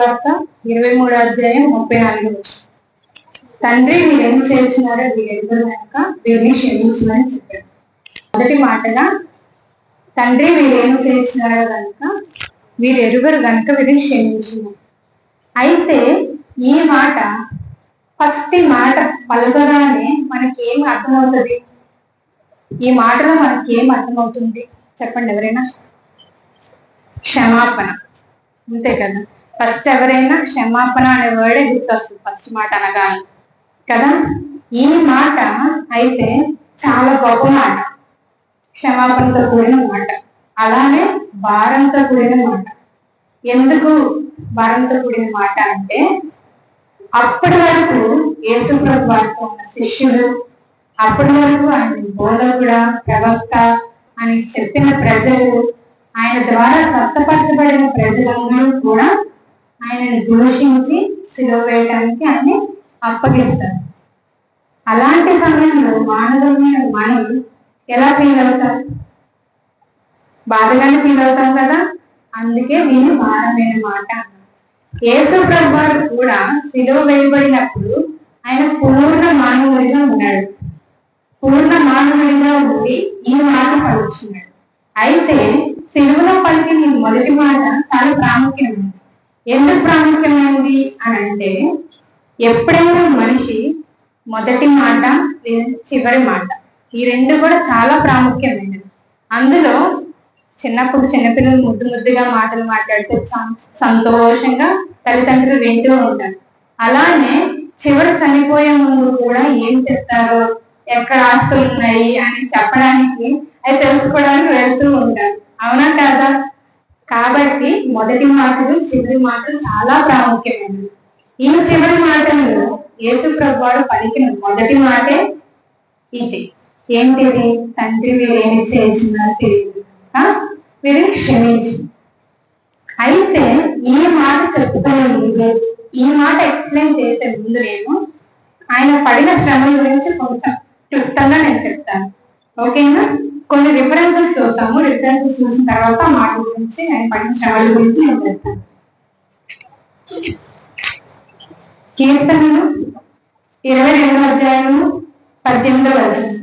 వార్త ఇరవై మూడో అధ్యాయం ముప్పై నాలుగు తండ్రి మీరు ఏం చేస్తున్నారో మీరు ఎదురు కనుక వీరిని క్షమించమని చెప్పాడు. మొదటి మాటగా తండ్రి మీరు ఏం చేస్తున్నారో కనుక వీరు ఎరుగరు కనుక వీరిని క్షమించమని. అయితే ఈ మాట ఫస్ట్ ఈ మాట పలకగానే మనకి ఏం అర్థమవుతుంది? ఈ మాటలో మనకి ఏం అర్థమవుతుంది? చెప్పండి ఎవరైనా? క్షమాపణ. అంతే కదా? ఫస్ట్ ఎవరైనా క్షమాపణ అనే వర్డే గుర్తొస్తుంది ఫస్ట్ మాట అనగానే. కదా? ఈ మాట అయితే చాలా గొప్ప మాట. క్షమాపణతో కూడిన మాట. అలానే భారంతో కూడిన మాట. ఎందుకు భారంతో కూడిన మాట అంటే అప్పటి వరకు యేసుప్రభు వారితో ఉన్న శిష్యుడు అప్పటి వరకు ఆయన బోధకుడ ప్రవక్త అని చెప్పిన ప్రజలు ఆయన ద్వారా స్వస్థపరచబడిన ప్రజలందరూ కూడా ఆయనను దూషించి సిలువ వేయటానికి ఆయన అప్పగిస్తారు. అలాంటి సమయంలో మానవులమైన మనం ఎలా ఫీల్ అవుతాం బాధగానే ఫీల్ అవుతాం కదా? అందుకే దీన్ని భారమైన మాట అన్నారు. యేసు ప్రభు కూడా సిలువ వేయబడినప్పుడు ఆయన పూర్ణ మానవుడిగా ఉన్నాడు. పూర్ణ మానవుడిగా ఉండి ఈ మాట పలుకుతున్నాడు. అయితే సిలువలో పలికిన మొదటి మాట చాలా ప్రాముఖ్యమైనది. ఎందుకు ప్రాముఖ్యమైనది అని అంటే ఎప్పుడైనా మనిషి మొదటి మాట చివరి మాట ఈ రెండు కూడా చాలా ప్రాముఖ్యమైనది అందులో చిన్నప్పుడు చిన్నపిల్లలు ముద్దు ముద్దుగా మాటలు మాట్లాడితే సంతోషంగా తల్లిదండ్రులు వింటూ ఉంటారు. అలానే చివరి చనిపోయే ముందు కూడా ఏం చెప్తారో ఎక్కడ ఆస్తులు ఉన్నాయి అని చెప్పడానికి అది తెలుసుకోవడానికి వెళ్తూ ఉంటారు. అవునా కదా? కాబట్టి మొదటి మాటలు చివరి మాటలు చాలా ప్రాముఖ్యమైనవి. ఈ చివరి మాటలను యేసు ప్రభు పలికిన మొదటి మాటే ఇది. ఏంటిది? తండ్రి మీరు ఏమి తెలియదు. మీరు వీరిని అయితే ఈ మాట చెప్పుకునే ముందు ఈ మాట ఎక్స్ప్లెయిన్ చేసే ముందు నేను ఆయన పడిన శ్రమల గురించి కొంచెం క్లుప్తంగా నేను చెప్తాను. ఓకేనా? కొన్ని రిఫరెన్సెస్ చూద్దాము రిఫరెన్సెస్ చూసిన తర్వాత మాట గురించి ఆయన పడిన శ్రమల గురించి నేను చెప్తాను. కీర్తనలు ఇరవై రెండవ అధ్యాయము పద్దెనిమిదవ వచనం.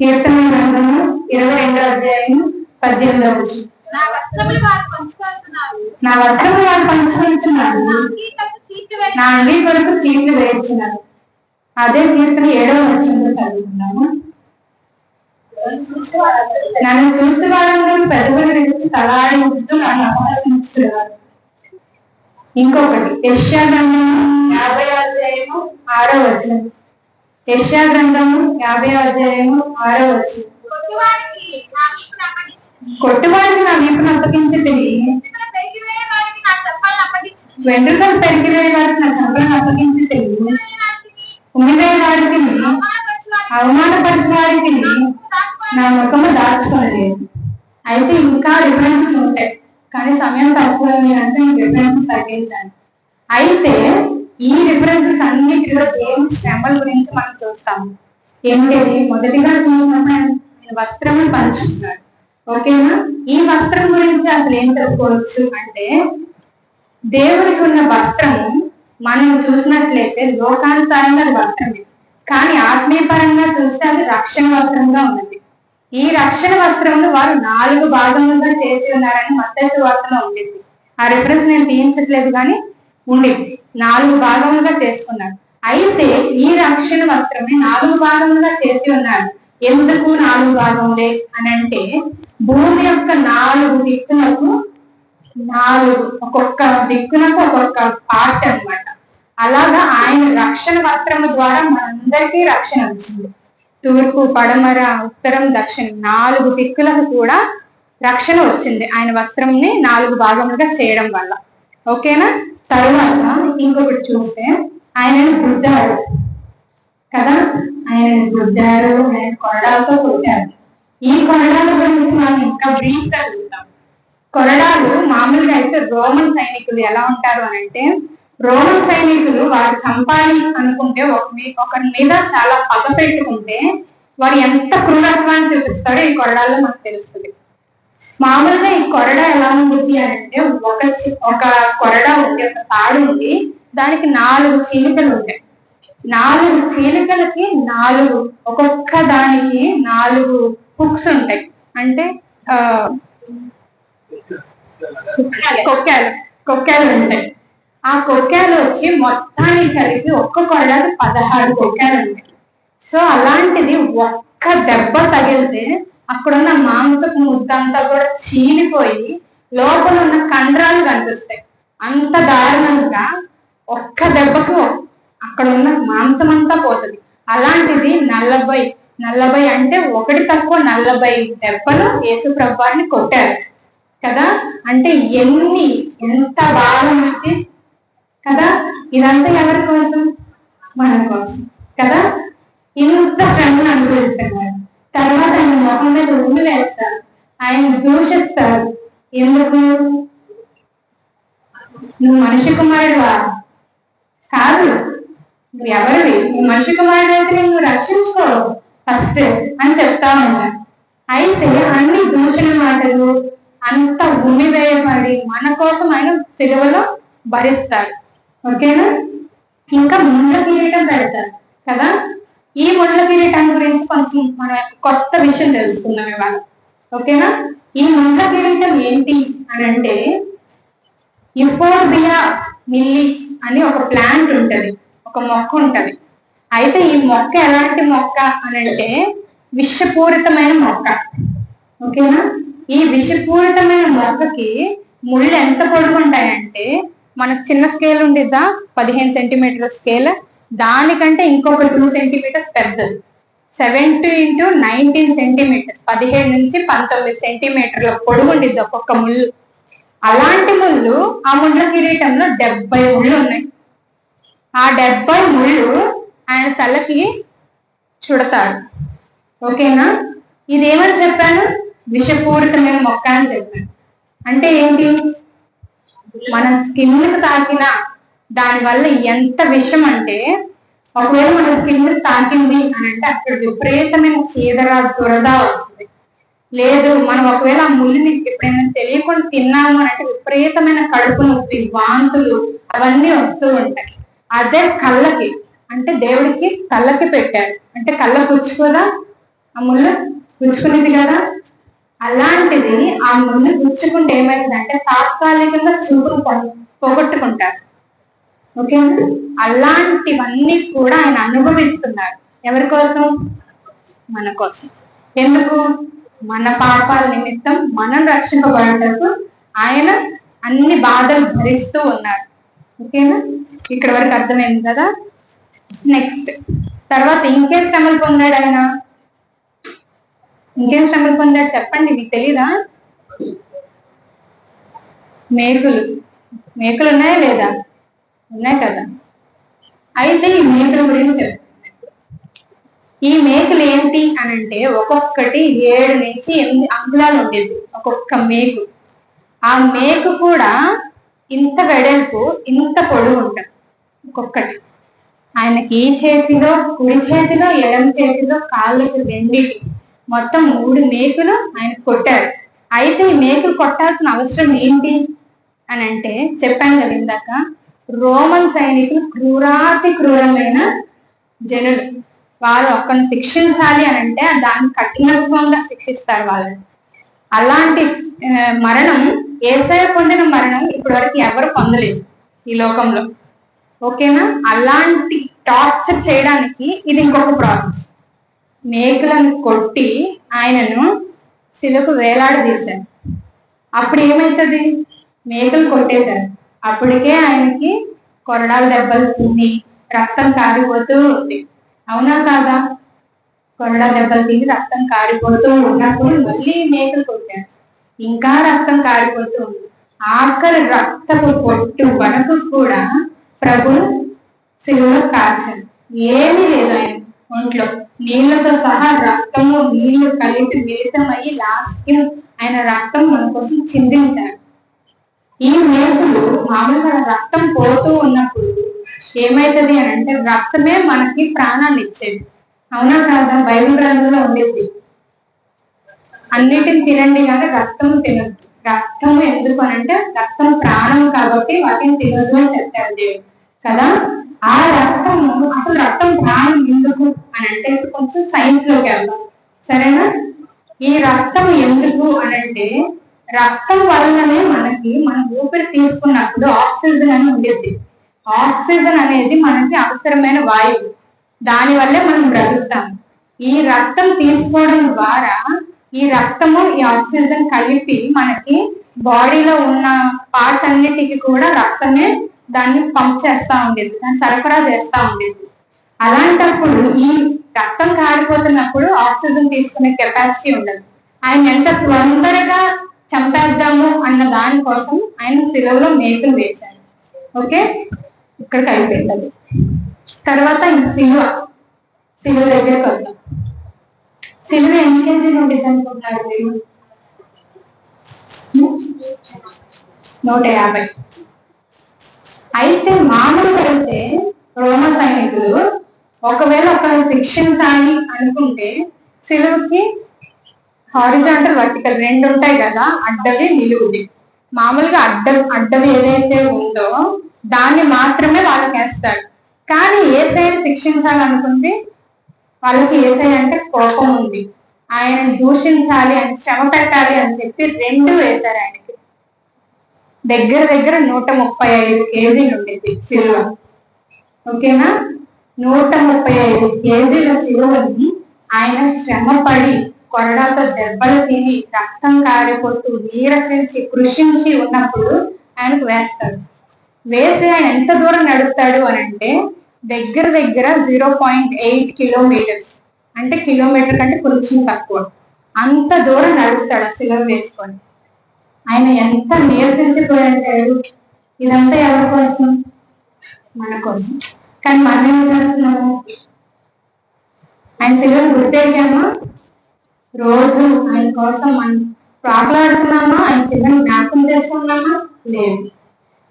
కీర్తన గ్రంథము ఇరవై రెండవ అధ్యాయము పద్దెనిమిదవ వచనం. నా వస్త్రములు వారు పంచుకుంటున్నారు. నా అంగీ కొరకు చీట్లు వేయించినారు అదే కీర్తన ఏడవ వచనంలో చదువుకున్నాము నన్ను చూసి వాళ్ళందరూ పెదవులు విడిచి తలాడి ఉంచుతూ నన్ను అపహసించుతున్నారు ఇంకొకటి యెషయా గ్రంథము యాభై అధ్యాయము ఆరో వచనం. యెషయా గ్రంథము యాభై అధ్యాయము ఆరో వచనం. కొట్టువాడికి నా వీపును అప్పగించింది వెంట్రుకలు పెరిగిపోయే వారికి నా చెప్పాలను అప్పగించి, వెంట్రుకలు పెరిగిన వారికి చంపలను అప్పగించి తిరిగి వాడికి వారికి అవమానపరిచిన వారికి నా ముఖము దాచుకోలేదు అయితే ఇంకా రిఫరెన్సెస్ ఉంటాయి. కానీ సమయం తక్కువ అంటే నేను రిఫరెన్సెస్ తగ్గించాను అయితే ఈ రిఫరెన్సెస్ అన్నిటిలో దేవుని శ్రమల గురించి మనం చూస్తాము? ఏంటిది మొదటిగా చూసినప్పుడు ఆయన ఆయన వస్త్రము పంచుకున్నాడు. ఓకేనా? ఈ వస్త్రం గురించి అసలు ఏం చెప్పుకోవచ్చు అంటే దేవుడికి ఉన్న వస్త్రము మనం చూసినట్లయితే లోకానుసారంగా అది వస్త్రమే. కానీ ఆత్మీయపరంగా చూస్తే అది రక్షణ వస్త్రంగా ఉన్నది. ఈ రక్షణ వస్త్రమును వారు నాలుగు భాగములుగా చేసి ఉన్నారని మత్తయి వార్తలో ఉండేది. ఆ రిఫరెన్స్ నేను తీయించట్లేదు కానీ ఉండేది. నాలుగు భాగములుగా చేసుకున్నారు. అయితే ఈ రక్షణ వస్త్రమే నాలుగు భాగములుగా చేసి ఉన్నారు. ఎందుకు నాలుగు భాగములే అని అంటే భూమి యొక్క నాలుగు దిక్కులకు నాలుగు ఒక్కొక్క దిక్కునకు ఒక్కొక్క పార్ట్ అన్నమాట. అలాగా ఆయన రక్షణ వస్త్రము ద్వారా మనందరికీ రక్షణ వచ్చింది. తూర్పు పడమర ఉత్తరం దక్షిణం నాలుగు దిక్కులకు కూడా రక్షణ వచ్చింది. ఆయన వస్త్రంని నాలుగు భాగములుగా చేయడం వల్ల. ఓకేనా? తరువాత ఇంకొకటి చూస్తే ఆయనను గుద్దారు. కదా? ఆయన గుద్దారు ఆయన కొరడాలతో కొట్టారు. ఈ కొరడాల గురించి మనం ఇంకా బ్రీఫ్గా చూద్దాం. కొరడాలు మామూలుగా అయితే రోమన్ సైనికులు ఎలా ఉంటారు అని అంటే రోమన్ సైనికులు వారు చంపాలి అనుకుంటే ఒకరి మీద చాలా పగ పెట్టుకుంటే వారు ఎంత క్రూరత్వాన్ని చూపిస్తారో ఈ కొరడాల్లో మనకు తెలుస్తుంది. మామూలుగా ఈ కొరడ ఎలా ఉంటుంది అంటే ఒక ఒక కొరడ ఉంది ఒక తాడు ఉంది దానికి నాలుగు చీలికలు ఉంటాయి నాలుగు చీలికలకి నాలుగు ఒక్కొక్క దానికి నాలుగు హుక్స్ ఉంటాయి. అంటే ఆ కొక్కాలు. కొక్కాలు ఉంటాయి. ఆ కొక్కాలు వచ్చి మొత్తానికి కలిపి ఒక్క కొరడానికి పదహారు కొక్కాలు ఉంటాయి సో అలాంటిది ఒక్క దెబ్బ తగిలితే అక్కడ ఉన్న మాంసపు ముద్ద అంతా కూడా చీలిపోయి లోపల ఉన్న కండరాలు కనిపిస్తాయి. అంత దారుణంగా ఒక్క దెబ్బకు అక్కడ ఉన్న మాంసం అంతా పోతుంది. అలాంటిది నలభై నలభై అంటే ఒకటి తక్కువ నలభై దెబ్బలు యేసు ప్రభాన్ని కొట్టారు. కదా? అంటే ఎన్ని ఎంత ఇదంతా ఎవరి కోసం? మన కోసం. కదా? ఇంత శ్రమను అనుభవిస్తున్నారు తర్వాత ఆయన మొహం మీద ఉమ్మి వేస్తారు. ఆయన దూషిస్తారు. ఎందుకు? నువ్వు మనిషి కుమారుడువా? కాదు. నువ్వు ఎవరివి? నువ్వు మనిషి కుమారుడు అయితే నువ్వు రక్షించుకో. ఫస్ట్ అని చెప్తా ఉన్నారు. అయితే అన్ని దూషణ మాటలు అంత ఉమ్మివేయబడి మన కోసం ఆయన సిలువలో భరిస్తాడు. ఓకేనా? ఇంకా ముండ్ల కిరీటం పెడతారు కదా? ఈ ముండ్ల కిరీటం గురించి కొంచెం మనం కొత్త విషయం తెలుసుకుందాం ఇవాళ ఓకేనా? ఈ ముండ్ల కిరీటం ఏంటి అని అంటే యుపోర్బియా మిల్లి అని ఒక ప్లాంట్ ఉంటది ఒక మొక్క ఉంటది. అయితే ఈ మొక్క ఎలాంటి మొక్క అని అంటే విషపూరితమైన మొక్క ఓకేనా? ఈ విషపూరితమైన మొక్కకి ముళ్ళు ఎంత పొడుగు ఉంటాయంటే మనకు చిన్న స్కేల్ ఉండిద్దా? పదిహేను సెంటీమీటర్ స్కేల్ దానికంటే ఇంకొక టూ సెంటీమీటర్స్ పెద్దది. సెవెంటీ ఇంటూ నైన్టీన్ సెంటీమీటర్స్ పదిహేడు నుంచి పంతొమ్మిది సెంటీమీటర్ల పొడుగు ఉండిద్ది ఒక్కొక్క ముళ్ళు. అలాంటి ముళ్ళు ఆ ముళ్ళ కిరీటంలో డెబ్బై ముళ్ళు ఉన్నాయి. ఆ డెబ్బై ముళ్ళు ఆయన తలకి చుడతాడు. ఓకేనా? ఇదేమని చెప్పాను? విషపూరితమైన మొక్క అని చెప్పాను. అంటే ఏంటి? మనం స్కిన్ తాకిన దాని వల్ల ఎంత విషం అంటే ఒకవేళ మన స్కిన్ తాకింది అని అంటే అక్కడ విపరీతమైన చీదర దురద వస్తుంది. లేదు మనం ఒకవేళ ఆ ముళ్ళుని ఎప్పుడైనా తెలియకుండా తిన్నాము అని అంటే విపరీతమైన కడుపు నొప్పి వాంతులు అవన్నీ వస్తూ ఉంటాయి. అదే కళ్ళకి అంటే దేవుడికి కళ్ళకి పెట్టారు. అంటే కళ్ళ గుచ్చుకోదా? ఆ ముళ్ళు గుచ్చుకునేది కదా? అలాంటిది ఆ ముందు గుచ్చుకుంటే ఏమైందంటే తాత్కాలికంగా చూపును పోగొట్టుకుంటారు. ఓకేనా అలాంటివన్నీ కూడా ఆయన అనుభవిస్తున్నారు. ఎవరి కోసం? మన కోసం. ఎందుకు? మన పాపాల నిమిత్తం మనం రక్షింపబడటకు ఆయన అన్ని బాధలు భరిస్తూ ఉన్నారు. ఓకేనా ఇక్కడ వరకు అర్థమైంది కదా? నెక్స్ట్. తర్వాత ఇంకే శ్రమలు పొందాడు ఆయన? ఇంకేం శ్రమలు పొందాడు చెప్పండి మీకు తెలీదా? మేకులు. మేకులు ఉన్నాయా లేదా? ఉన్నాయి కదా. అయితే ఈ మేకుల గురించి ఈ మేకులు ఏంటి అని అంటే ఒక్కొక్కటి ఏడు నుంచి ఎనిమిది అంగుళాలు ఉండేది ఒక్కొక్క మేకు. ఆ మేకు కూడా ఇంత వెడల్పు ఇంత పొడుగు ఉంటుంది ఒక్కొక్కటి. ఆయనకి ఈ చేతిలో కుడి చేతిలో ఎడమ చేతిలో కాళ్ళకి రెండిటి మొత్తం మూడు మేకులు ఆయన కొట్టారు అయితే ఈ మేకులు కొట్టాల్సిన అవసరం ఏంటి? అని అంటే చెప్పాను కదా ఇందాక రోమన్ సైనికులు క్రూరాతి క్రూరమైన జనులు. వారు ఒక్కరిని శిక్షించాలి అని అంటే దాన్ని కఠినత్వంగా శిక్షిస్తారు వాళ్ళని అలాంటి మరణం ఏసయ పొందిన మరణం ఇప్పటి వరకు ఎవరు పొందలేదు ఈ లోకంలో. ఓకేనా? అలాంటి టార్చర్ చేయడానికి ఇది ఇంకొక ప్రాసెస్. మేకలను కొట్టి ఆయనను శిలకు వేలాడదీశారు అప్పుడు ఏమవుతుంది మేకలు కొట్టేశారు. అప్పటికే ఆయనకి కొరడాల దెబ్బలు తిని రక్తం కారిపోతూ ఉంది. అవునా కాదా? కొరడా దెబ్బలు తిని రక్తం కారిపోతూ ఉన్నప్పుడు మళ్ళీ మేకలు కొట్టారు. ఇంకా రక్తం కారిపోతూ ఉంది. ఆఖరి రక్తపు పొట్టు వనకు కూడా ప్రభు సిలువలో కాల్చారు ఏమీ లేదు ఆయన ఒంట్లో. నీళ్ళతో సహా రక్తము నీళ్ళు కలిపి మిళితమయ్యి లాస్ట్కి ఆయన రక్తం మన కోసం చిందించారు. ఈ మేకులు మామూలుగా రక్తం పోతూ ఉన్నప్పుడు ఏమైతది అని అంటే రక్తమే మనకి ప్రాణాన్ని ఇచ్చేది. అవునా కాదా? బైబిల్ గ్రంథంలో ఉండేది. అన్నిటిని తినండి కానీ రక్తం తినద్దు. రక్తం ఎందుకు అని అంటే రక్తం ప్రాణం కాబట్టి వాటిని తినద్దు అని చెప్పారు దేవుడు. కదా? ఆ రక్తం అసలు రక్తం ప్రాణం ఎందుకు అని అంటే ఇప్పుడు కొంచెం సైన్స్లోకి వెళ్దాం. సరేనా? ఈ రక్తం ఎందుకు అని అంటే రక్తం వల్లనే మనకి మనం ఊపిరి తీసుకున్నప్పుడు ఆక్సిజన్ అని ఉండేది. ఆక్సిజన్ అనేది మనకి అవసరమైన వాయువు. దాని వల్లే మనం బ్రతుకుతాం. ఈ రక్తం తీసుకోవడం ద్వారా ఈ రక్తము ఈ ఆక్సిజన్ కలిపి మనకి బాడీలో ఉన్న పార్ట్స్ అన్నిటికి కూడా రక్తమే దాన్ని పంప్ చేస్తా ఉండేది దాన్ని సరఫరా చేస్తా ఉండేది. అలాంటప్పుడు ఈ రక్తం కారిపోతున్నప్పుడు ఆక్సిజన్ తీసుకునే కెపాసిటీ ఉండదు. ఆయన ఎంత తొందరగా చంపేద్దాము అన్న దానికోసం ఆయన సిలువలో మేకులు వేశాడు ఓకే? ఇక్కడ అయిపోయింది. తర్వాత ఇంక సిలువ సిలువ దగ్గరికి వద్దాం. సిలువ ఎన్ని కేజీలు ఉండేది అనుకుంటున్నారు మీరు? నూట యాభై. అయితే మామూలుగా అయితే రోమ సైనికులు ఒకవేళ ఒకరిని శిక్షించాలి అనుకుంటే సిలువుకి హారిజాంటల్ వర్టికల్ రెండు ఉంటాయి కదా అడ్డవి నిలువుది. మామూలుగా అడ్డ అడ్డవి ఏదైతే ఉందో దాన్ని మాత్రమే వాళ్ళకి వేస్తాడు కానీ ఏసైని శిక్షించాలనుకుంటే వాళ్ళకి ఏసై అంటే కోపం ఉంది. ఆయన దూషించాలి అని శ్రమ పెట్టాలి అని చెప్పి రెండు వేశారు ఆయనకి దగ్గర దగ్గర నూట ముప్పై ఐదు కేజీలు ఉండేది సిల్వ ఓకేనా? నూట ముప్పై ఐదు కేజీల సిలువని ఆయన శ్రమ పడి కొరడాతో దెబ్బలు తిని రక్తం కారిపోతూ నీరసించి కృషించి ఉన్నప్పుడు ఆయనకు వేస్తాడు. వేసి ఆయన ఎంత దూరం నడుస్తాడు అని అంటే దగ్గర దగ్గర జీరో పాయింట్ ఎయిట్ కిలోమీటర్స్. అంటే కిలోమీటర్ కంటే కొంచెం తక్కువ. అంత దూరం నడుస్తాడు ఆ సిలువ వేసుకొని. ఆయన ఎంత నీరసించిపోయాడు. ఇదంతా ఎవరి కోసం? మన కోసం. కానీ మనం ఏం చేస్తున్నాము? ఆయన సిలువను గుర్తేగామా రోజు ఆయన కోసం మనం ప్రాట్లాడుతున్నామా ఆయన సిలువను జ్ఞాపకం చేసుకున్నామా? లేదు.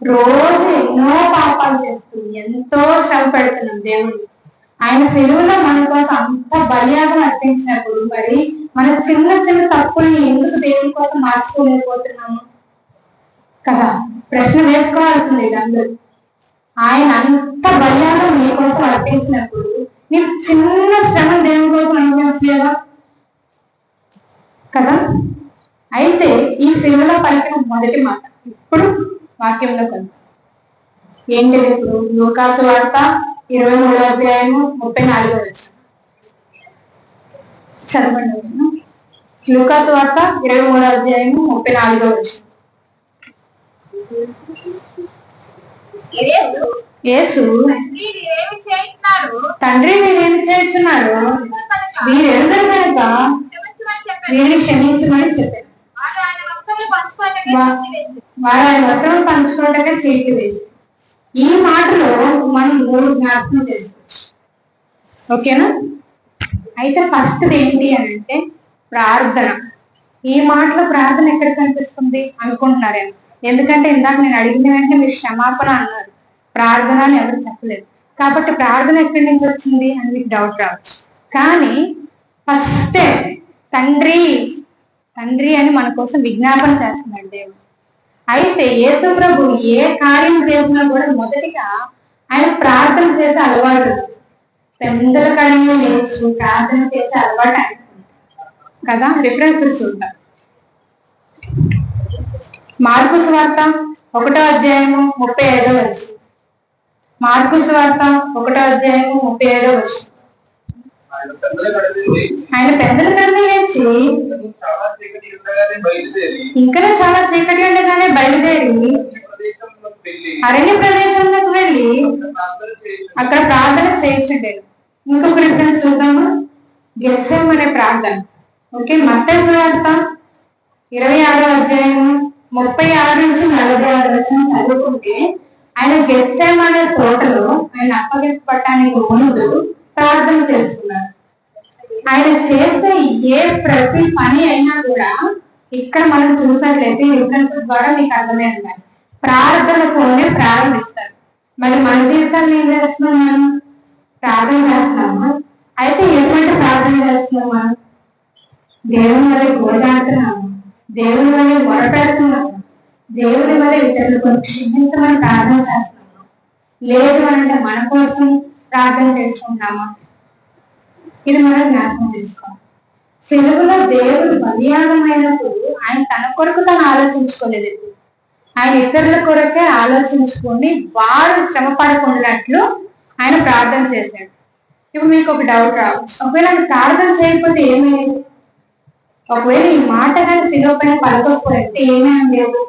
రోజు ఎన్నో పాపాలు చేస్తూ ఎంతో శ్రమ పెడుతున్నాం దేవుడు. ఆయన సెలువులో మన కోసం అంత బలియాగం అర్పించినప్పుడు మరి మన చిన్న చిన్న తప్పుల్ని ఎందుకు దేవుని కోసం మార్చుకోలేకపోతున్నాము? కదా? ప్రశ్న వేసుకోవాల్సింది ఇది అందరూ. ఆయన అంత బలియాగం నీ కోసం అర్పించినప్పుడు నీకు చిన్న శ్రమ దేవుని కోసం అనుభవించలేదా కదా? అయితే ఈ శిలువలో పలికిన మొదటి మాట ఇప్పుడు వాక్యంలో కొంత ఏంటి ఇప్పుడు లోకాసు వార్త ఇరవై మూడో అధ్యాయము ముప్పై నాలుగో వచ్చింది చదవండి. ఓకేనా? లూకాసు వార్త ఇరవై మూడో అధ్యాయము ముప్పై నాలుగో యేసు, తండ్రి మీరేమి చేస్తున్నారు మీరెందరు కనుక వీరిని క్షమించమని చెప్పారు. వారు ఆయన వస్త్రం పంచుకోవటమే చేతి వేసి ఈ మాటలో మనం మూడు జ్ఞాపకం చేసుకోవచ్చు. ఓకేనా? అయితే ఫస్ట్ ఏంటి అని అంటే ప్రార్థన. ఈ మాటలో ప్రార్థన ఎక్కడ కనిపిస్తుంది? అనుకుంటున్నారేమో ఎందుకంటే ఇందాక నేను అడిగిన వెంటనే మీరు క్షమాపణ అన్నారు. ప్రార్థన అని ఎవరు చెప్పలేదు. కాబట్టి ప్రార్థన ఎక్కడి నుంచి వచ్చింది అని మీకు డౌట్ రావచ్చు. కానీ ఫస్ట్ తండ్రి తండ్రి అని మన కోసం విజ్ఞాపన చేస్తున్నాడు దేవుడు. అయితే యేసు ప్రభు ఏ కార్యం చేసినా కూడా మొదటిగా ఆయన ప్రార్థన చేసే అలవాటు పెద్దల కడమే లేచి ప్రార్థన చేసే అలవాటు కదా? రిఫరెన్సెస్ చూద్దాం మార్కు వార్త ఒకటో అధ్యాయము ముప్పై ఐదో వచ్చి మార్కు వార్త ఒకటో అధ్యాయము ముప్పై ఐదో వచ్చి ఆయన పెద్దల కడలి లేచి, కడమే లేచి ఇంకా చాలా చీకటి ఉండగానే బయలుదేరి అరణ్య ప్రదేశంలోకి వెళ్ళి అక్కడ ప్రార్థన చేయించండి. ఇంకొక రిఫరెన్స్ చూద్దాము? గెత్సెమ్ అనే ప్రార్థన ఓకే మత్తయి వార్త ఇరవై ఆరో అధ్యాయం ముప్పై ఆరు నుంచి నలభై ఆరు వచ్చిన చదువుకుంటే ఆయన గెత్సెమ్ అనే తోటలో ఆయన అప్పగించబడటానికి ముందు ప్రార్థన చేసుకున్నారు ఆయన చేసే ఏ ప్రతి పని అయినా కూడా ఇక్కడ మనం చూసినట్లయితే రిఫరెన్స్ ద్వారా మీకు అర్థమే ఉండాలి. ప్రార్థనతోనే ప్రారంభిస్తారు. మరి మన జీవితాన్ని ఏం చేస్తున్నాం మనం? ప్రార్థన చేస్తున్నామా? అయితే ఎటువంటి ప్రార్థన చేస్తున్నామా? దేవుని వల్ల గోజాడుతున్నాము దేవుని వల్ల గొడపెడుతున్నాము దేవుని వల్ల ఇతరులకు క్షమించమని ప్రార్థన చేస్తున్నాము? లేదు అంటే మన కోసం ప్రార్థన చేసుకుంటామా ఇది మనం జ్ఞాపకం చేసుకోవాలి. సెలవులో దేవుడు బలియాగమైనప్పుడు ఆయన తన కొరకు తను ఆలోచించుకోలేదు. ఆయన ఇతరుల కొరకే ఆలోచించుకొని వారు శ్రమ పడకుండాట్లు ఆయన ప్రార్థన చేశాడు. ఇప్పుడు మీకు ఒక డౌట్ రావచ్చు. ఒకవేళ ఆయన ప్రార్థన చేయకపోతే ఏమైంది? ఒకవేళ ఈ మాట కానీ శిలువ పైన పడకపోతే ఏమేమి లేదు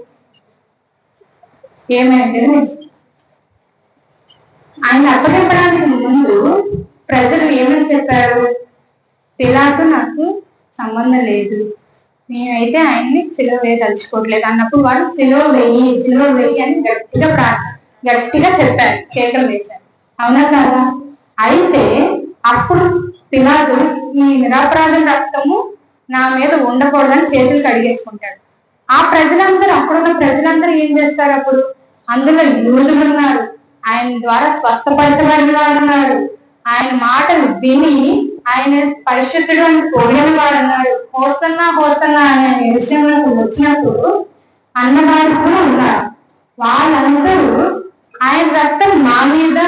ఏమైంది? ఆయన అప్పచెప్పడానికి ముందు ప్రజలు ఏమని చెప్పారు? పిలాతో నాకు సంబంధం లేదు. నేనైతే ఆయన్ని సిలువ వేయదలుచుకోవట్లేదు. అన్నప్పుడు వాళ్ళు సిలువ వెయ్యి సిలువ వెయ్యి అని గట్టిగా ప్రార్థన గట్టిగా చెప్పారు. కేకలు వేశారు. అవునా కాదా? అయితే అప్పుడు పిలాదు ఈ నిరాపరాధం రక్తము నా మీద ఉండకూడదని చేతులు కడిగేసుకుంటాడు. ఆ ప్రజలందరూ అప్పుడున్న ప్రజలందరూ ఏం చేస్తారు అప్పుడు? అందులో యూదులు ఉన్నారు. ఆయన ద్వారా స్వస్థపరచబడిన వారు ఉన్నారు ఆయన మాటలు విని ఆయన పరిశుద్ధుడు అని కోరిన వారు ఉన్నారు హోసన్నా హోసన్నా అనే విషయంలోకి వచ్చినప్పుడు అన్నవారు కూడా ఉన్నారు. వాళ్ళందరూ ఆయన రక్తం మా మీద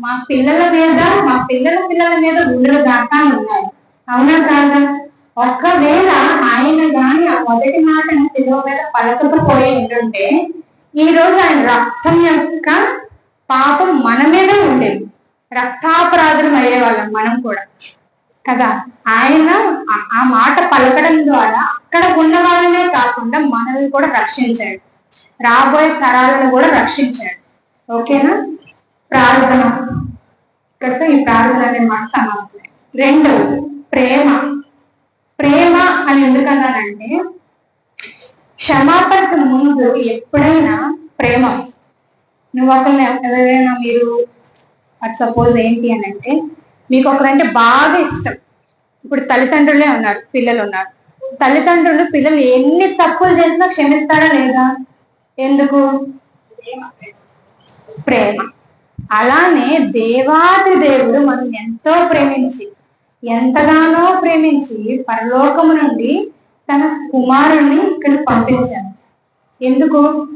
మా పిల్లల మీద మా పిల్లల పిల్లల మీద గుండెలు దాకా ఉన్నాయి. అవునా కాదా? ఒక్కవేళ ఆయన గాని ఆ మొదటి మాట శిలువ మీద పలకకపోయి ఉంటుంటే ఈ రోజు ఆయన రక్తం యొక్క పాపం మన మీద ఉండేది రక్తాపరాధం అయ్యేవాళ్ళం మనం కూడా. కదా? ఆయన ఆ- ఆ మాట పలకడం ద్వారా అక్కడ ఉన్న వాళ్ళనే కాకుండా మనల్ని కూడా రక్షించాడు. రాబోయే తరాలను కూడా రక్షించాడు. ఓకేనా? ప్రార్థన. ఇక్కడితో ఈ ప్రార్థన అనే మాట సమాప్తం రెండవది ప్రేమ. ప్రేమ అని ఎందుకన్నానంటే క్షమాపణకు ముందు ఎప్పుడైనా ప్రేమ నువ్వు ఒకరిని ఎవరైనా మీరు అట్ సపోజ్ ఏంటి అని అంటే మీకు ఒకరంటే బాగా ఇష్టం. ఇప్పుడు తల్లిదండ్రులే ఉన్నారు పిల్లలు ఉన్నారు. తల్లిదండ్రులు పిల్లలు ఎన్ని తప్పులు చేసినా క్షమిస్తారా లేదా? ఎందుకు? ప్రేమ. అలానే దేవాది దేవుడు మనం ఎంతో ప్రేమించి ఎంతగానో ప్రేమించి పరలోకము నుండి తన కుమారుణ్ణి ఇక్కడ పంపించాడు. ఎందుకు?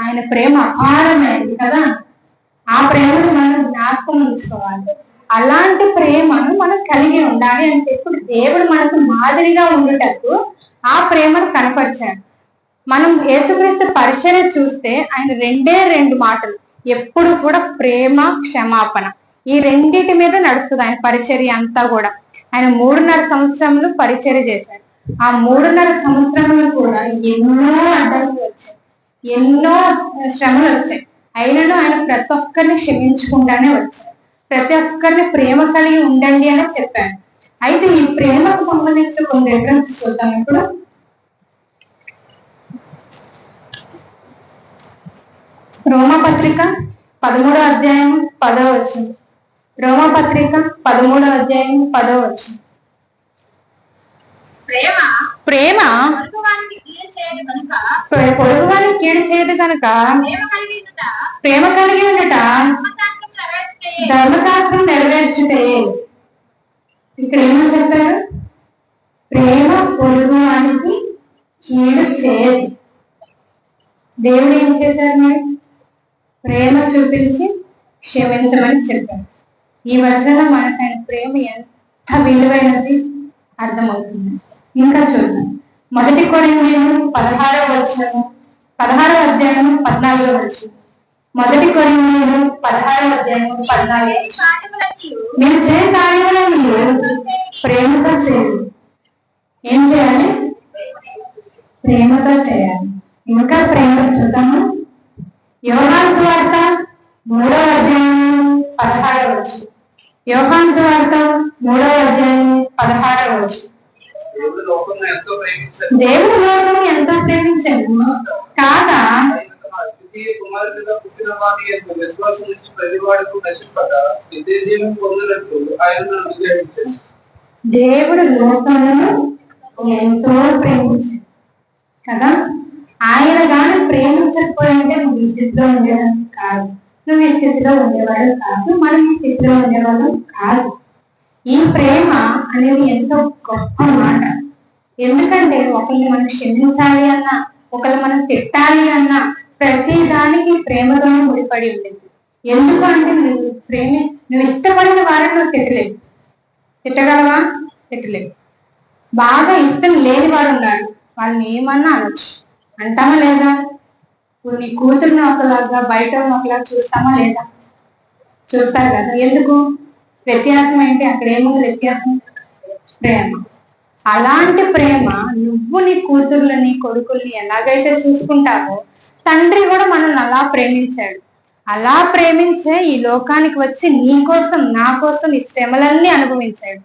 ఆయన ప్రేమ అపారమైంది కదా. ఆ ప్రేమను మనం జ్ఞాపకం ఉంచుకోవాలి. అలాంటి ప్రేమను మనం కలిగి ఉండాలి అని చెప్పి దేవుడు మనకు మాదిరిగా ఉండేటట్టు ఆ ప్రేమను కనపరిచాడు. మనం యేసుక్రీస్తు పరిచయం చూస్తే ఆయన రెండే రెండు మాటలు. ఎప్పుడు కూడా ప్రేమ క్షమాపణ. ఈ రెండింటి మీద నడుస్తుంది ఆయన పరిచర్య అంతా కూడా. ఆయన మూడున్నర సంవత్సరములు పరిచర్య చేశాడు. ఆ మూడున్నర సంవత్సరములు కూడా ఎన్నో అడ్డంకులు వచ్చాయి. ఎన్నో శ్రమలు వచ్చాయి. అయినను ఆయన ప్రతి ఒక్కరిని క్షమించకుండానే వచ్చారు ప్రతి ఒక్కరిని ప్రేమ కలిగి ఉండండి అని చెప్పాను అయితే ఈ ప్రేమకు సంబంధించిన కొన్ని రిఫరెన్స్ చూద్దాం ఇప్పుడు. రోమపత్రిక పదమూడో అధ్యాయం పదో వచ్చింది రోమపత్రిక పదమూడో అధ్యాయం పదో వచ్చింది ప్రేమ. ప్రేమ. పొరుగువానికి కీడు చేయదు కనుక. పొరుగువాని కీడు చేయదు కనుక. ప్రేమ కలిగి ఉండుట. ధర్మశాస్త్రం నెరవేర్చుటే ఇక్కడ ఏమని చెప్పారు? ప్రేమ పొరుగువానికి కీడు చేయదు. దేవుడు ఏం చేశారు మరి? ప్రేమ చూపించి క్షమించమని చెప్పారు ఈ వచనంలో మనకు ఆయన ప్రేమ ఎంత విలువైనది అర్థమవుతుంది. ఇంకా చూద్దాం. మొదటి కొరింథీయులు పదహారవ వచనము పదహారవ అధ్యాయం పద్నాలుగో వచనం. మొదటి కొరింథీయులు పదహారవ అధ్యాయం పద్నాలుగు మీరు చేయ కార్యాలను ప్రేమతో చేయాలి ఏం చేయాలి? ప్రేమతో చేయాలి. ఇంకా ప్రేమ చూద్దాము? యోహాన్ వార్త మూడవ అధ్యాయం పదహారవ వచ్చి యోహాన్ వార్త మూడవ అధ్యాయం పదహారవ వచ్చి దేవుడు లోకం ఎంతో ప్రేమించాడు కాదా దేవుడు లోకమును ఎంతో ప్రేమించాడు కదా? ఆయన గాని ప్రేమించకపోయి అంటే నువ్వు ఈ స్థితిలో ఉండేవాడు కాదు. నువ్వు ఈ స్థితిలో ఉండేవాడు కాదు. మనం ఈ స్థితిలో ఉండేవాళ్ళం కాదు. ఈ ప్రేమ అనేది ఎంతో గొప్ప మాట. ఎందుకంటే ఒకరిని మనం క్షమించాలి అన్నా ఒకరిని మనం తిట్టాలి అన్నా ప్రతి దానికి ప్రేమతోనే ముడిపడి ఉండేది. ఎందుకంటే నువ్వు ప్రేమి నువ్వు ఇష్టపడిన వారిని నువ్వు తిట్టలేవు తిట్టగలవా? తిట్టలేవు బాగా ఇష్టం లేని వారు ఉన్నారు వాళ్ళని ఏమన్నా అనొచ్చు. అంటామా లేదా? ఇప్పుడు నీ కూతురుని ఒకలాగా బయట ఒకలాగా చూస్తామా లేదా? చూస్తారు కదా. ఎందుకు? వ్యత్యాసం ఏంటి? అక్కడ ఏముంది వ్యత్యాసం? ప్రేమ. అలాంటి ప్రేమ నువ్వు నీ కూతుర్లని కొడుకుల్ని ఎలాగైతే చూసుకుంటావో తండ్రి కూడా మనల్ని అలా ప్రేమించాడు. అలా ప్రేమించే ఈ లోకానికి వచ్చి నీ కోసం నా కోసం ఈ శ్రమలన్నీ అనుభవించాడు.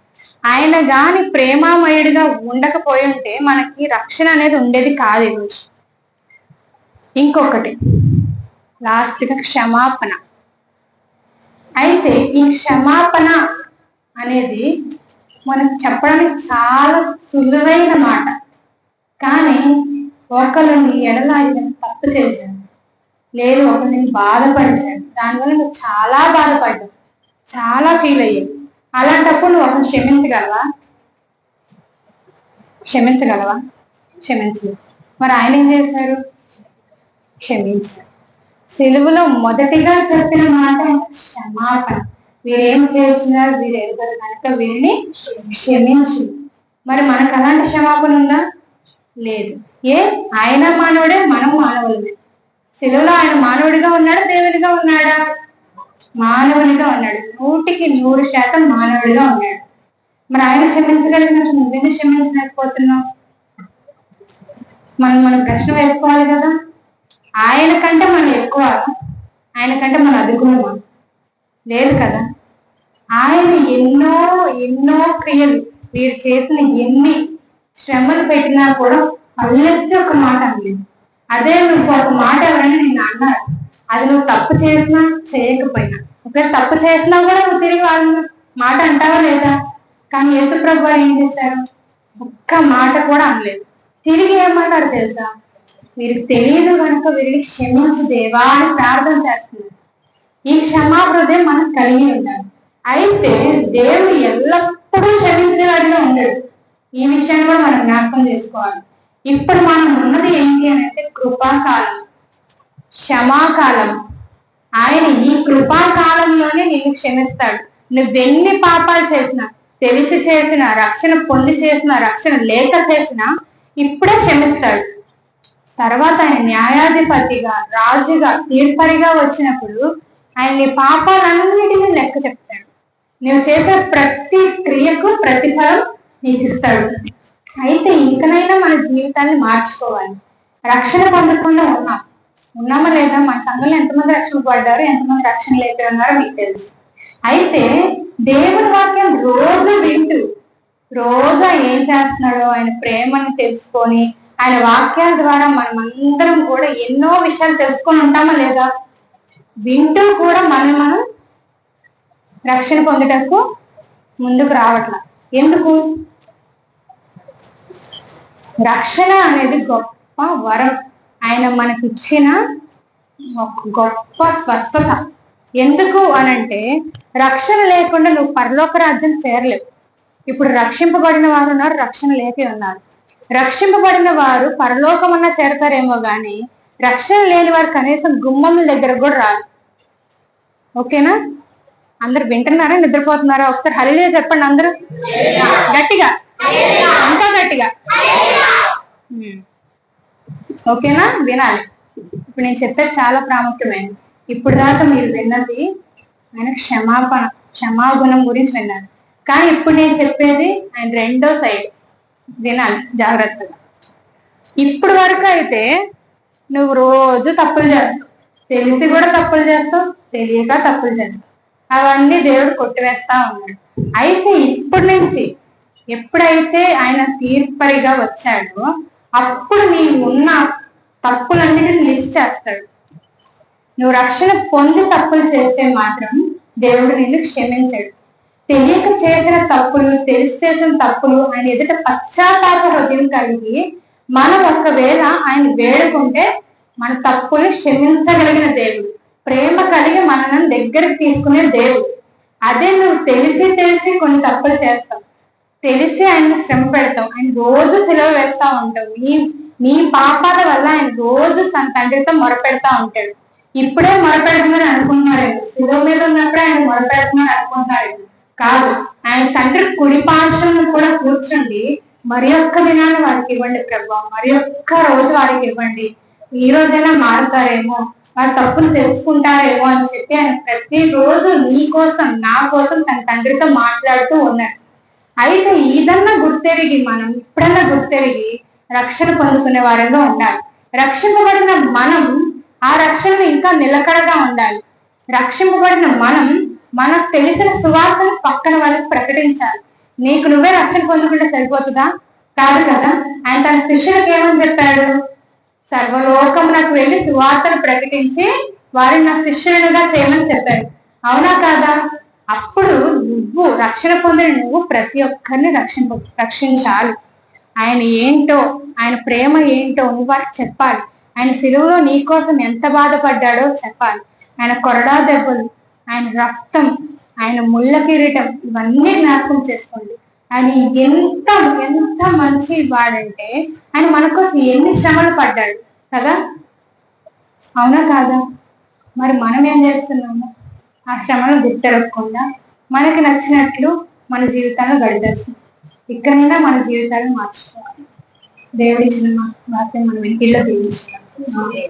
ఆయన గాని ప్రేమామయుడిగా ఉండకపోయి ఉంటే మనకి రక్షణ అనేది ఉండేది కాదు ఈరోజు ఇంకొకటి. లాస్ట్గా క్షమాపణ. అయితే ఈ క్షమాపణ అనేది మనం చెప్పడానికి చాలా సులువైన మాట. కానీ ఒకరు నీ ఎడల తప్పు చేశాడు లేదు ఒకరు నేను బాధపరిచాడు దానివల్ల నువ్వు చాలా బాధపడ్డావు. చాలా ఫీల్ అయ్యావు. అలాంటప్పుడు నువ్వు ఒకరిని క్షమించగలవా? క్షమించగలవా? క్షమించలేదు. మరి ఆయన ఏం చేశారు? క్షమించారు సెలువులో మొదటిగా చెప్పిన మాట క్షమాపణ. వీరేం చేస్తున్నారు? వీరు ఎరుగరు కనుక వీరిని క్షమించు. మరి మనకు అలాంటి క్షమాపణ ఉందా? లేదు. ఏ? ఆయన మానవుడే మనం మానవులమే. సెలువులో ఆయన మానవుడిగా ఉన్నాడా? దేవుడిగా ఉన్నాడా? మానవునిగా ఉన్నాడు. నూటికి నూరు శాతం మానవుడిగా ఉన్నాడు. మరి ఆయన క్షమించగలిగినట్టు నువ్వెందుకు క్షమించలేకపోతున్నావు? మనం మనం ప్రశ్న వేసుకోవాలి కదా. ఆయన కంటే మనం ఎక్కువ ఆయన కంటే మనం అదుగుణమా లేదు కదా. ఆయన ఎన్నో ఎన్నో క్రియలు వీరు చేసిన ఎన్ని శ్రమలు పెట్టినా కూడా పల్లెత్తి ఒక మాట అనలేదు. అదే నువ్వు ఒక మాట ఎవరైనా నేను అన్నారు. అది నువ్వు తప్పు చేసినా చేయకపోయినా. ఒకవేళ తప్పు చేసినా కూడా నువ్వు తిరిగి వాళ్ళు మాట అంటావా లేదా? కానీ యేసు ప్రభు ఏం చేశారు? ఒక్క మాట కూడా అనలేదు. తిరిగి ఏమన్నారు తెలుసా? వీరికి తెలియదు కనుక వీరిని క్షమించు దేవా అని ప్రార్థన చేస్తున్నారు ఈ క్షమాహృదయం మనం కలిగి ఉండాలి. అయితే దేవుడు ఎల్లప్పుడూ క్షమించేవాడిగా ఉండడు. ఈ విషయాన్ని కూడా మనం జ్ఞాపకం చేసుకోవాలి. ఇప్పుడు మనం ఉన్నది ఏంటి అని అంటే కృపాకాలం. క్షమాకాలం. ఆయన ఈ కృపాకాలంలోనే నీకు క్షమిస్తాడు. నువ్వెన్ని పాపాలు చేసినా తెలిసి చేసిన రక్షణ పొంది చేసిన రక్షణ లేక చేసినా ఇప్పుడే క్షమిస్తాడు. తర్వాత ఆయన న్యాయాధిపతిగా రాజుగా తీర్పరిగా వచ్చినప్పుడు ఆయన నీ పాపాలన్నిటినీ లెక్క చెప్తాడు. నువ్వు చేసే ప్రతి క్రియకు ప్రతిఫలం నీకు ఇస్తాడు అయితే ఇంకనైనా మన జీవితాన్ని మార్చుకోవాలి. రక్షణ పొందకుండా ఉన్నాం. ఉన్నామా లేదా? మన సంఘంలో ఎంతమంది రక్షణ పడ్డారు? ఎంతమంది రక్షణ లేకపోయి ఉన్నారో మీకు తెలుసు. అయితే దేవుని వాక్యం రోజు వింటూ రోజు ఆయన ఏం చేస్తున్నాడో ఆయన ప్రేమను తెలుసుకొని ఆయన వాక్యాల ద్వారా మనం అందరం కూడా ఎన్నో విషయాలు తెలుసుకొని ఉంటామా లేదా? వింటూ కూడా మనం మనం రక్షణ పొందుటకు ముందుకు రావట్లా. ఎందుకు? రక్షణ అనేది గొప్ప వరం. ఆయన మనకి ఇచ్చిన ఒక గొప్ప స్వస్థత. ఎందుకు అనంటే రక్షణ లేకుండా నువ్వు పరలోక రాజ్యం చేరలేవు. ఇప్పుడు రక్షింపబడిన వారు ఉన్నారు రక్షణ లేక ఉన్నారు. రక్షింపబడిన వారు పరలోకమన్నా చేరతారేమో గాని రక్షణ లేని వారు కనీసం గుమ్మం దగ్గర కూడా రారు. ఓకేనా? అందరు వింటున్నారా? నిద్రపోతున్నారా? ఒకసారి హలిలే చెప్పండి అందరూ. గట్టిగా. ఇంకా గట్టిగా. ఓకేనా? వినాలి. ఇప్పుడు నేను చెప్పేది చాలా ప్రాముఖ్యమైనది. ఇప్పుడు దాకా మీరు విన్నది ఆయన క్షమాపణ క్షమాగుణం గురించి విన్నారు. కానీ ఇప్పుడు నేను చెప్పేది ఆయన రెండో సైడ్. వినాలి జాగ్రత్తగా. ఇప్పుడు వరకు అయితే నువ్వు రోజు తప్పులు చేస్తావు. తెలిసి కూడా తప్పులు చేస్తావు తెలియక తప్పులు చేస్తావు. అవన్నీ దేవుడు కొట్టివేస్తా ఉన్నాడు. అయితే ఇప్పటి నుంచి ఎప్పుడైతే ఆయన తీర్పరిగా వచ్చాడో అప్పుడు నీ ఉన్న తప్పులన్నిటిని లిస్ట్ చేస్తాడు. నువ్వు రక్షణ పొంది తప్పులు చేస్తే మాత్రం దేవుడు నిన్ను క్షమించాడు. తెలియక చేసిన తప్పులు తెలిసి చేసిన తప్పులు ఆయన ఎదుట పశ్చాత్తాప హృదయం కలిగి మనం ఒకవేళ ఆయన వేడుకుంటే మన తప్పులు క్షమించగలిగిన దేవుడు. ప్రేమ కలిగి మనల్ని దగ్గరికి తీసుకునే దేవుడు. అదే నువ్వు తెలిసి తెలిసి కొన్ని తప్పులు చేస్తావు. తెలిసి ఆయన శ్రమ పెడతావు. ఆయన రోజు సెలవు వేస్తా ఉంటావు. నీ నీ పాపాల వల్ల ఆయన రోజు తన తండ్రితో మొరపెడతా ఉంటాడు. ఇప్పుడే మొరపెడుతుందని అనుకుంటున్నారు సెలవు మీద ఉన్నప్పుడు ఆయన మొరపెడుతుందని అనుకుంటున్నారు కాదు. ఆయన తండ్రి కుడి పార్శ్వం కూడా కూర్చుండి మరి ఒక్క దినాన్ని వారికి ఇవ్వండి ప్రభా. మరి ఒక్క రోజు వారికి ఇవ్వండి. ఈ రోజైనా మారుతారేమో? వారి తప్పులు తెలుసుకుంటారేమో అని చెప్పి ఆయన ప్రతి రోజు నీ కోసం నా కోసం తన తండ్రితో మాట్లాడుతూ ఉన్నాడు అయితే ఇదన్నా గుర్తెరిగి మనం ఇప్పుడన్నా గుర్తెరిగి రక్షణ పొందుకునే వారిలో ఉండాలి. రక్షింపబడిన మనం ఆ రక్షణను ఇంకా నిలకడగా ఉండాలి. రక్షింపబడిన మనం మనకు తెలిసిన సువార్తను పక్కన వాళ్ళకి ప్రకటించాలి. నీకు నువ్వే రక్షణ పొందుకుంటే సరిపోతుందా? కాదు కదా. ఆయన తన శిష్యులకు ఏమని చెప్పాడు? సర్వలోకమునకు వెళ్ళి సువార్తను ప్రకటించి వారిని నా శిష్యులుగా చేయమని చెప్పాడు. అవునా కాదా? అప్పుడు నువ్వు రక్షణ పొందిన నువ్వు ప్రతి ఒక్కరిని రక్షణ రక్షించాలి. ఆయన ఏంటో ఆయన ప్రేమ ఏంటో నువ్వు వారికి చెప్పాలి. ఆయన సిలువలో నీ కోసం ఎంత బాధపడ్డాడో చెప్పాలి. ఆయన కొరడా దెబ్బలు ఆయన రక్తం ఆయన ముళ్ళ కిరీటం ఇవన్నీ జ్ఞాపకం చేసుకోండి. ఆయన ఎంత ఎంత మంచి వాడంటే ఆయన మన కోసం ఎన్ని శ్రమలు పడ్డాడు కదా? అవునా కాదా? మరి మనం ఏం చేస్తున్నాము? ఆ శ్రమను గుర్తెరగకుండా మనకి నచ్చినట్లు మన జీవితాన్ని గడిపేస్తాం ఇక్కడ మన జీవితాన్ని మార్చుకోవాలి. దేవుడి చిన్న వార్త మనం ఇంటిలో దీవించుకోవాలి